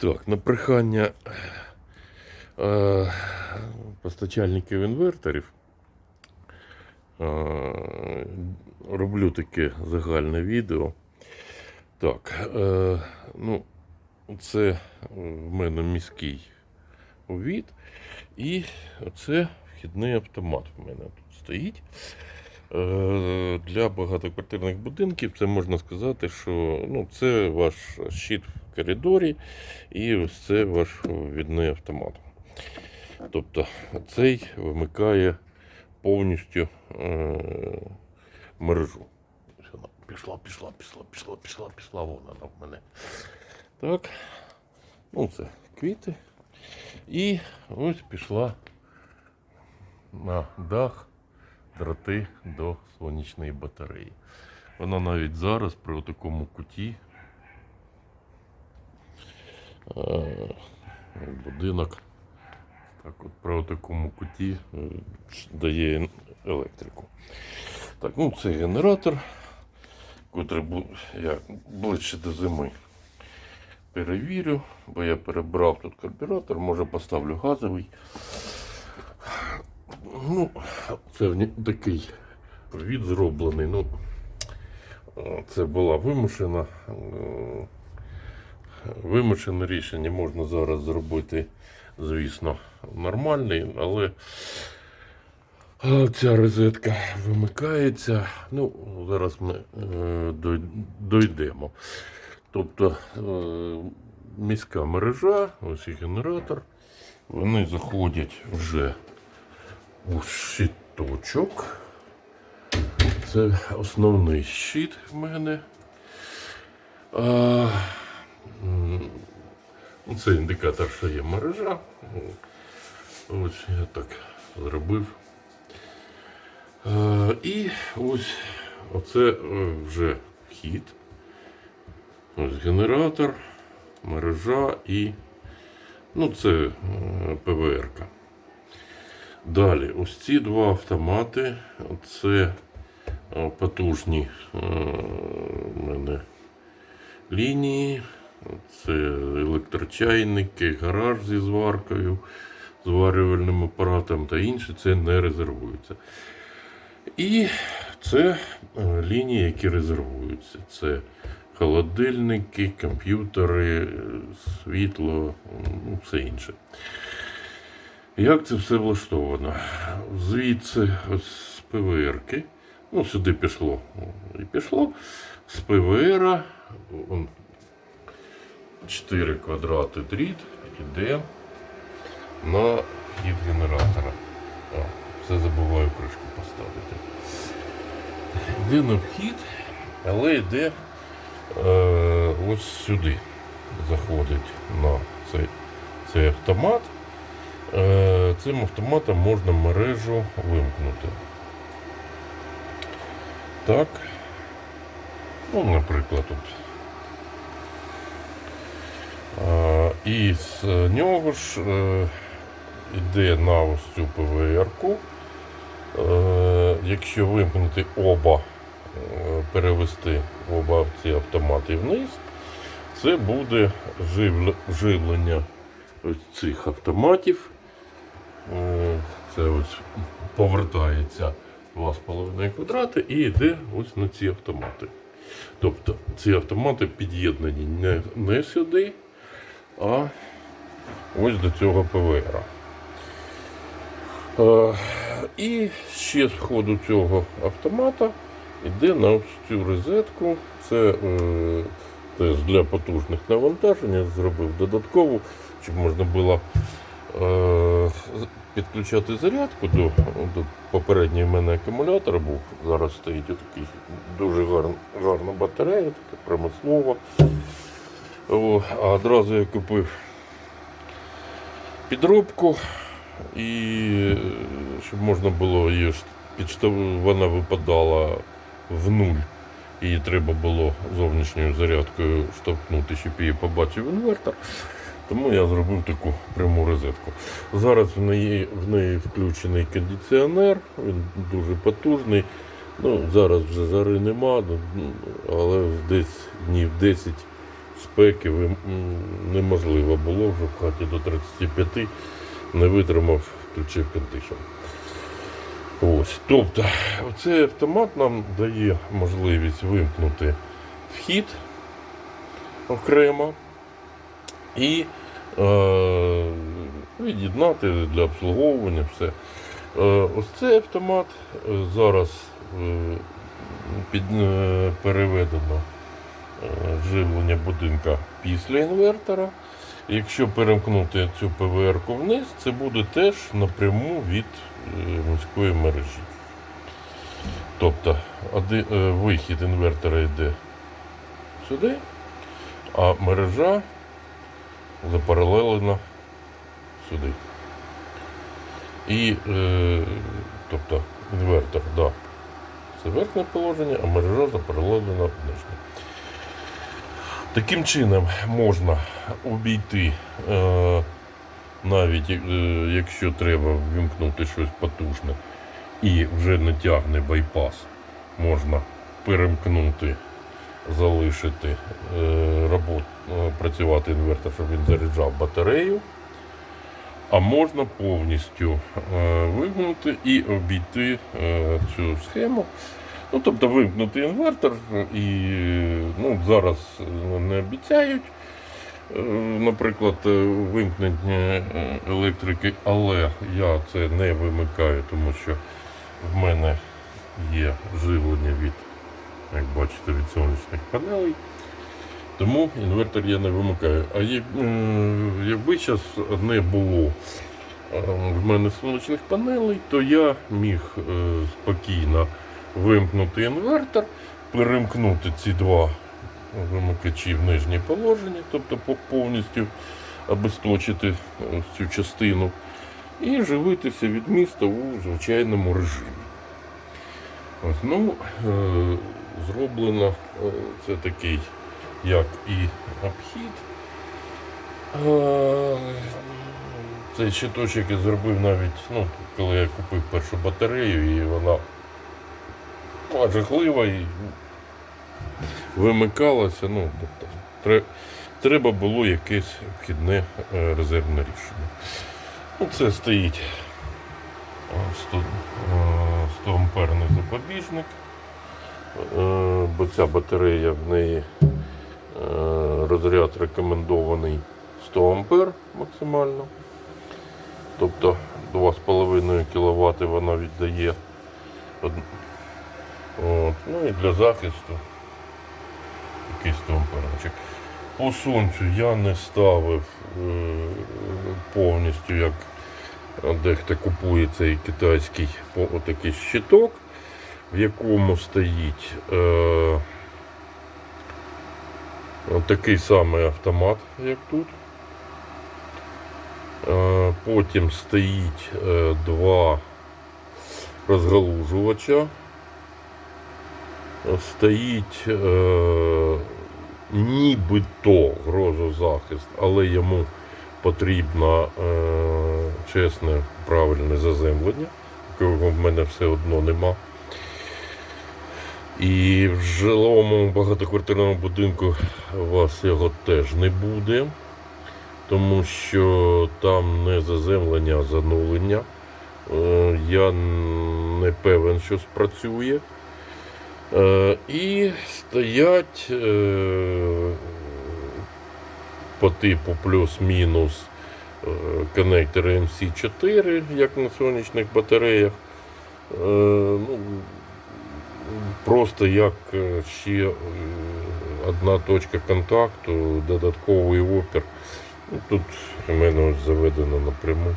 Так, на прохання е, постачальників інверторів е, роблю таке загальне відео. Так, е, ну, це в мене міський увід. І це вхідний автомат в мене тут стоїть. Е, Для багатоквартирних будинків це можна сказати, що ну, це ваш щит коридорі, і це ваш відний автомат. Тобто цей вимикає повністю е, мережу. Пішла, пішла, пішла, пішла, пішла, пішла, вона в мене. Так. Ну, це квіти. І ось пішла на дах дроти до сонячної батареї. Вона навіть зараз при такому куті будинок так от при такому куті е, дає електрику. Так, ну це генератор, котрий ближче до зими перевірю, бо я перебрав тут карбюратор, може поставлю газовий. Ну, це такий від зроблений. Ну, е, це була вимушена. Вимушене рішення можна зараз зробити, звісно, нормальний, але ця розетка вимикається. Ну, зараз ми е, дойдемо. Тобто е, міська мережа, ось і генератор, вони заходять вже у щиточок. Це основний щит в мене. Це індикатор, що є мережа. Ось я так зробив. А, і ось оце е, вже вхід. Ось генератор, мережа і ну, це е, ПВР-ка. Далі, ось ці два автомати. Це е, потужні е, мене лінії. Це електрочайники, гараж зі зваркою, зварювальним апаратом та інше. Це не резервується. І це е, лінії, які резервуються. Це холодильники, комп'ютери, е, світло, ну, все інше. Як це все влаштовано? Звідси ось з ПВРки, ну сюди пішло і пішло. З ПВР 4 квадрати дріт іде на хід генератора. О, все забуваю кришку поставити. Йде на вхід, але йде е, ось сюди. Заходить на цей, цей автомат. Е, Цим автоматом можна мережу вимкнути. Так. Ну, наприклад, тут. Е, І з нього ж е, йде на ось цю ПВР-ку. Е, Якщо вимкнути оба, перевести оба ці автомати вниз, це буде живлення цих автоматів. Це ось повертається 2,5 квадрати і йде ось на ці автомати. Тобто ці автомати під'єднані не сюди, а ось до цього ПВР. Е, І ще з ходу цього автомата йде на ось цю розетку. Це е, для потужних навантажень. Я зробив додаткову, щоб можна було е, підключати зарядку до, до попередньої в мене акумулятора був. Зараз стоїть такий дуже гарна, гарна батарея, така промислова. О, одразу я купив підробку і щоб можна було її вона випадала в нуль. Її треба було зовнішньою зарядкою штовхнути, щоб її побачив інвертор. Тому я зробив таку пряму розетку. Зараз в неї, в неї включений кондиціонер, він дуже потужний. Ну, зараз вже жари нема, ну, але десь днів 10 спеки неможливо було вже в хаті до 35, не витримав, включив кондишн. Ось, тобто, цей автомат нам дає можливість вимкнути вхід окремо і е, від'єднати для обслуговування все. Е, ось цей автомат е, зараз е, під, е, переведено живлення будинка після інвертора. Якщо перемкнути цю ПВР-ку вниз, це буде теж напряму від е, міської мережі. Тобто е, вихід інвертора йде сюди, а мережа запаралелена сюди. І, е, тобто, інвертор, да, це верхнє положення, а мережа запаралелена нижнє. Таким чином можна обійти, е, навіть е, якщо треба вимкнути щось потужне і вже не тягне байпас, можна перемкнути, залишити е, робот, працювати інвертор, щоб він заряджав батарею. А можна повністю вимкнути і обійти цю схему. Ну, тобто вимкнути інвертор і ну, зараз е, не обіцяють, е, наприклад, е, вимкнення електрики, але я це не вимикаю, тому що в мене є живлення від, як бачите, від сонячних панелей. Тому інвертор я не вимикаю. А якби зараз не було в мене сонячних панелей, то я міг спокійно вимкнути інвертор, перемкнути ці два вимикачі в нижнє положення, тобто повністю обесточити цю частину, і живитися від міста у звичайному режимі. Ось, ну, е, зроблено е, це такий як і обхід. Е, Цей щиточок я зробив навіть, ну, коли я купив першу батарею, і вона була жахлива і вимикалася. Ну, тобто, треба було якесь обхідне е, резервне рішення. Ну, це стоїть е, 100, е, 100 амперний запобіжник, е, бо ця батарея в неї розряд рекомендований 100 ампер максимально. Тобто 2,5 кВт вона віддає. От. Ну і для захисту якийсь 100 амперчик. По сонцю я не ставив е, повністю, як дехто купує цей китайський отакий щиток, в якому стоїть е, такий самий автомат, як тут. Е, Потім стоїть е, два розгалужувача. Стоїть е, нібито грозозахист, але йому потрібно е, чесне, правильне заземлення, якого в мене все одно нема. І в жилому багатоквартирному будинку у вас його теж не буде, тому що там не заземлення, а занулення. Е, Я не певен, що спрацює. Е, І стоять е, по типу плюс-мінус е, коннектори MC4, як на сонячних батареях. Ну, просто як ще одна точка контакту, додатковий опір. Ну, Тут у мене заведено напряму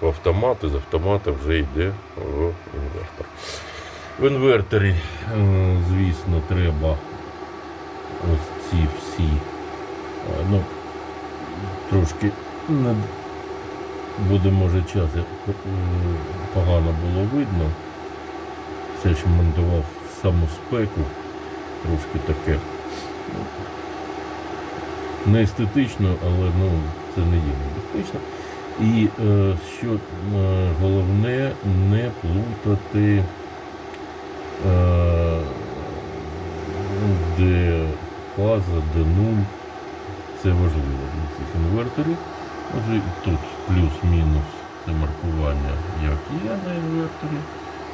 в автомат, і з автомата вже йде в інвертор. В інверторі, е, звісно, треба ось ці всі, е, ну, трошки буде може час е, погано було видно. Це ж монтував саму спеку, трошки таке. Не естетично, але ну, це не є небезпечно. І що головне не плутати, де фаза, де нуль. Це важливо для цих інверторів. Отже, тут плюс-мінус це маркування, як є на інверторі.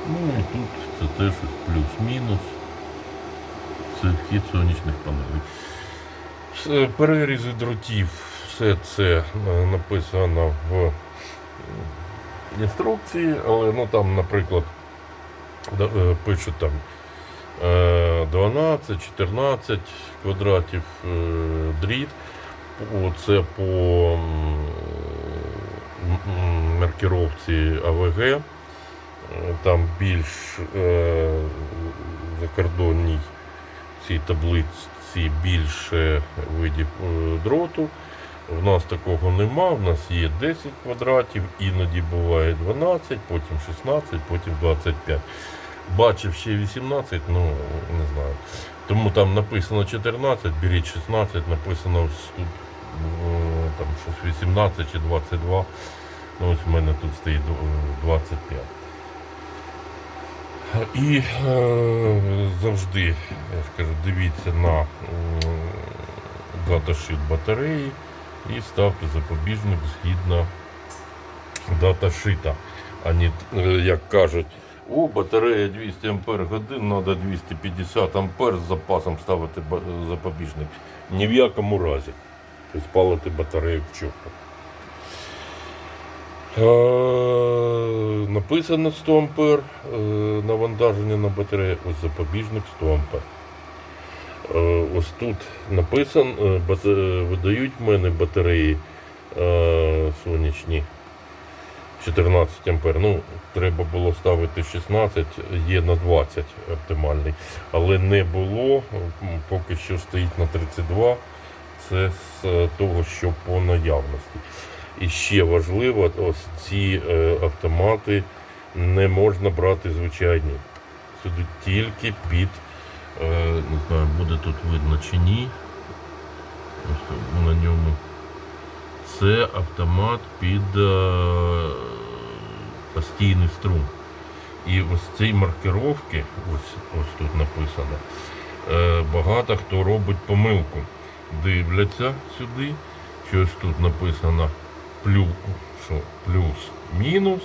Ну і тут це теж плюс-мінус. Це вхід сонячних панелей. Перерізи дротів, все це е, написано в інструкції, але ну там, наприклад, е, пишуть там е, 12-14 квадратів е, дріт. Це по м, м, маркировці АВГ. Е, Там більш е, закордонній цій таблиці більше видів е, дроту. В нас такого нема, в нас є 10 квадратів, іноді буває 12, потім 16, потім 25. Бачив ще 18, ну не знаю. Тому там написано 14, беріть 16, написано тут е, там щось 18 чи 22. Ну ось в мене тут стоїть е, 25. І е, завжди, я ж кажу, дивіться на м, даташит батареї і ставте запобіжник згідно даташита. А не, е, як кажуть, о, батарея 200 ампер годин, треба 250 ампер з запасом ставити запобіжник. Ні в якому разі. Тобто спалити батарею в. Е, Написано 100 ампер е, навантаження на батарею, ось запобіжник 100 ампер. Е, Ось тут написано, е, видають в мене батареї сонячні 14 ампер. Ну, треба було ставити 16, є на 20 оптимальний. Але не було, поки що стоїть на 32. Це з е, того, що по наявності. І ще важливо, ось ці е, автомати не можна брати звичайні. Сюди тільки під, е, не знаю, буде тут видно чи ні. Ось на ньому. Це автомат під постійний струм. І ось ці маркировки, ось, ось тут написано, е, багато хто робить помилку. Дивляться сюди, щось тут написано плюс, що плюс-мінус,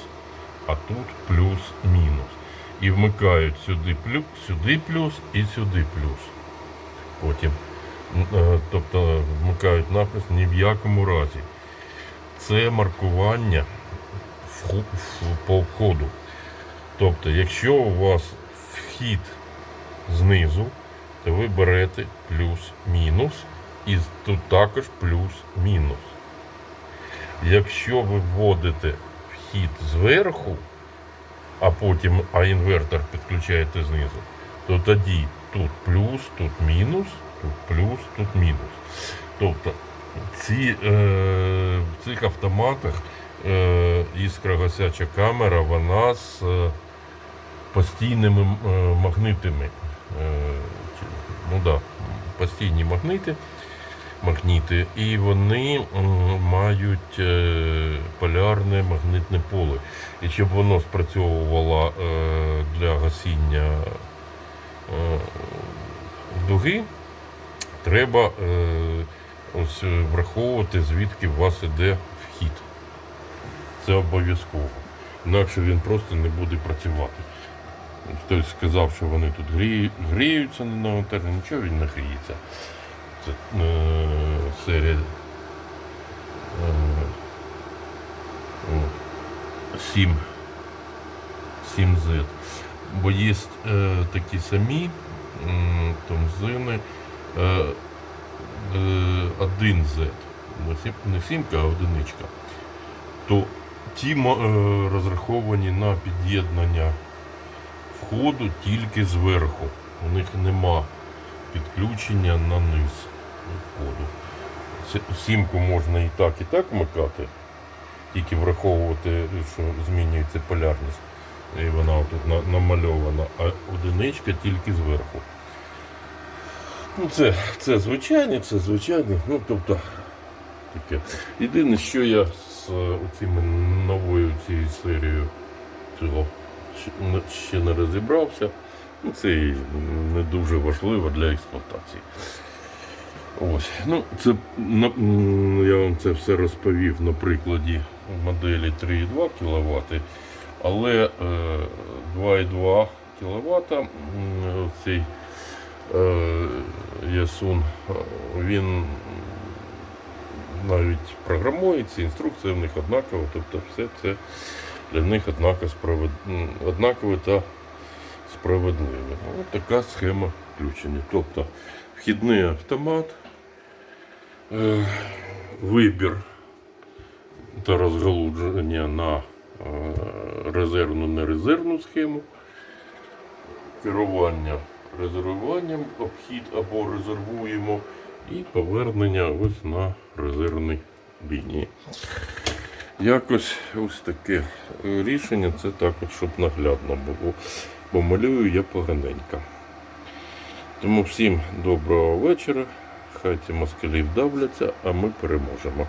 а тут плюс-мінус. І вмикають сюди плюс, сюди плюс і сюди плюс. Потім, е, тобто вмикають напис ні в якому разі. Це маркування по входу. Тобто, якщо у вас вхід знизу, то ви берете плюс-мінус, і тут також плюс-мінус. Якщо ви вводите вхід зверху, а потім а інвертор підключаєте знизу, то тоді тут плюс, тут мінус, тут плюс, тут мінус. Тобто ці, е, в цих автоматах іскрогасяча камера, вона з е, постійними е, магнитами. Е, ну да, постійні магнити магніти, і вони мають е, полярне магнитне поле. І щоб воно спрацьовувало е, для гасіння е, дуги, треба е, ось е, враховувати, звідки у вас іде. Це обов'язково. Інакше він просто не буде працювати. Хтось сказав, що вони тут гріють, гріються на навантаженні, нічого він не гріється. Це е, серія е, о, 7, 7Z. Бо є е, такі самі м, томзини е, е, 1Z. Не Не сімка, а одиничка. То ті е, розраховані на під'єднання входу тільки зверху. У них нема підключення на низ входу. Сімку можна і так, і так вмикати, тільки враховувати, що змінюється полярність. І вона тут намальована, а одиничка тільки зверху. Ну, це, це звичайні, це звичайні. Ну, тобто, таке. Єдине, що я з е, цими новою цією серією цього ще не- розібрався. Ну, це не дуже важливо для експлуатації. Ось, ну це я вам це все розповів на прикладі моделі 3,2 кВт, але е, 2,2 кВт цей е, Ясун, е, він навіть програмується, інструкція в них однакова, тобто все це для них однакове та справедливе. Ось така схема включення. Тобто вхідний автомат, е, вибір та розгалудження на е, резервну нерезервну схему, керування резервуванням, обхід або резервуємо, і повернення ось на резервній лінії. Якось ось таке рішення, це так, от, щоб наглядно було. Бо малюю я поганенько. Тому всім доброго вечора. Хай ці москалі вдавляться, а ми переможемо.